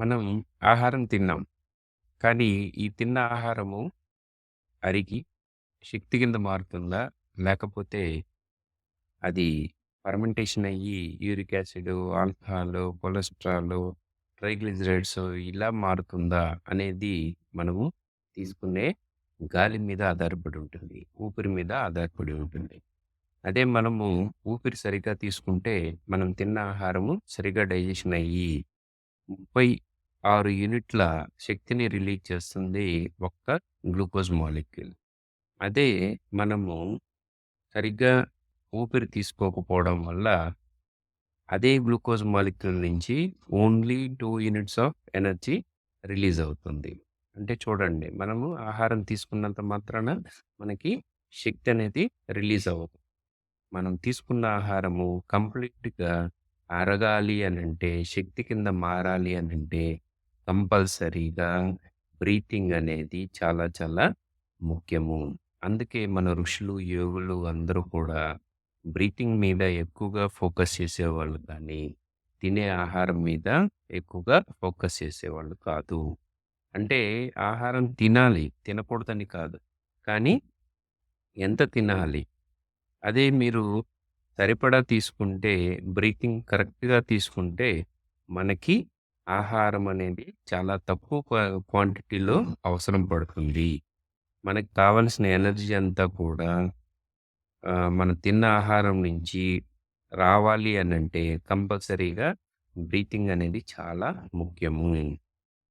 మనం ఆహారం తిన్నాం. కానీ ఈ తిన్న ఆహారము అరిగి శక్తి కింద మారుతుందా? లేకపోతే అది ఫర్మెంటేషన్ అయ్యి uric acid, alcohol, cholesterol, triglycerides ఇలా మారుతుందా? అనేది మనము తీసుకునే గాలి మీద ఆధారపడి ఉంటుంది. ఊపిరి మీద ఆధారపడి ఉంటుంది. అదే మనము ఊపిరి సరిగ్గా తీసుకుంటే మనం తిన్న ఆహారము సరిగ్గా డైజెషన్ అయ్యి ఆరు యూనిట్ల శక్తిని రిలీజ్ చేస్తుంది ఒక్క గ్లూకోజ్ మాలిక్యూల్. అదే మనము సరిగ్గా ఊపిరి తీసుకోకపోవడం వల్ల అదే గ్లూకోజ్ మాలిక్యూల్ నుంచి only two units of energy release అవుతుంది. అంటే చూడండి మనము ఆహారం తీసుకున్నంత మాత్రాన మనకి శక్తి అనేది రిలీజ్ అవ్వదు. మనం తీసుకున్న ఆహారము కంప్లీట్‌గా అరగాలి అని అంటే శక్తి కింద మారాలి అని అంటే కంపల్సరీగా బ్రీతింగ్ అనేది చాలా చాలా ముఖ్యము. అందుకే మన ఋషులు, యోగులు అందరూ కూడా బ్రీతింగ్ మీద ఎక్కువగా ఫోకస్ చేసేవాళ్ళు కానీ, తినే ఆహారం మీద ఎక్కువగా ఫోకస్ చేసేవాళ్ళు కాదు. అంటే ఆహారం తినాలి, తినకూడదని కాదు. కానీ ఎంత తినాలి? అదే మీరు సరిపడా తీసుకుంటే, బ్రీతింగ్ కరెక్ట్‌గా తీసుకుంటే, మనకి ఆహారం అనేది చాలా తక్కువ క్వా క్వాంటిటీలో అవసరం పడుతుంది. మనకు కావాల్సిన ఎనర్జీ అంతా కూడా ఆహ్, మనం తిన్న ఆహారం నుంచి రావాలి అనంటే కంపల్సరీగా బ్రీతింగ్ అనేది చాలా ముఖ్యము.